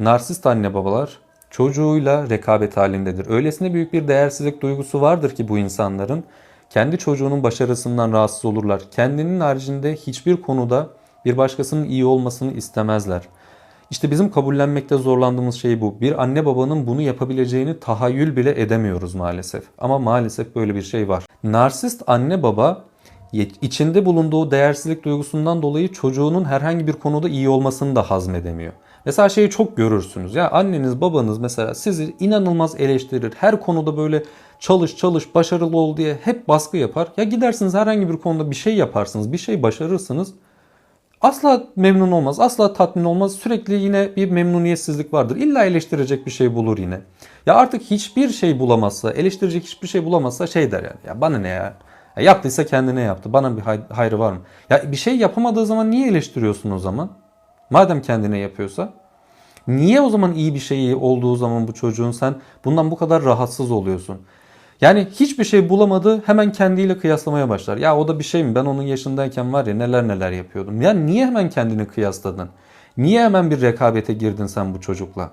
Narsist anne babalar çocuğuyla rekabet halindedir. Öylesine büyük bir değersizlik duygusu vardır ki bu insanların kendi çocuğunun başarısından rahatsız olurlar. Kendinin haricinde hiçbir konuda bir başkasının iyi olmasını istemezler. İşte bizim kabullenmekte zorlandığımız şey bu. Bir anne babanın bunu yapabileceğini tahayyül bile edemiyoruz maalesef. Ama maalesef böyle bir şey var. Narsist anne baba içinde bulunduğu değersizlik duygusundan dolayı çocuğunun herhangi bir konuda iyi olmasını da hazmedemiyor. Mesela şeyi çok görürsünüz. Ya anneniz babanız mesela sizi inanılmaz eleştirir. Her konuda böyle çalış çalış başarılı ol diye hep baskı yapar. Ya gidersiniz herhangi bir konuda bir şey yaparsınız, bir şey başarırsınız. Asla memnun olmaz, asla tatmin olmaz. Sürekli yine bir memnuniyetsizlik vardır. İlla eleştirecek bir şey bulur yine. Ya artık hiçbir şey bulamazsa, eleştirecek hiçbir şey bulamazsa şey der yani. Ya bana ne ya? Ya yaptıysa kendine yaptı. Bana bir hay- hayrı var mı? Ya bir şey yapamadığı zaman niye eleştiriyorsun o zaman? Madem kendine yapıyorsa. Niye o zaman iyi bir şey olduğu zaman bu çocuğun sen bundan bu kadar rahatsız oluyorsun? Yani hiçbir şey bulamadı hemen kendiyle kıyaslamaya başlar. Ya o da bir şey mi? Ben onun yaşındayken var ya neler neler yapıyordum. Ya niye hemen kendini kıyasladın? Niye hemen bir rekabete girdin sen bu çocukla?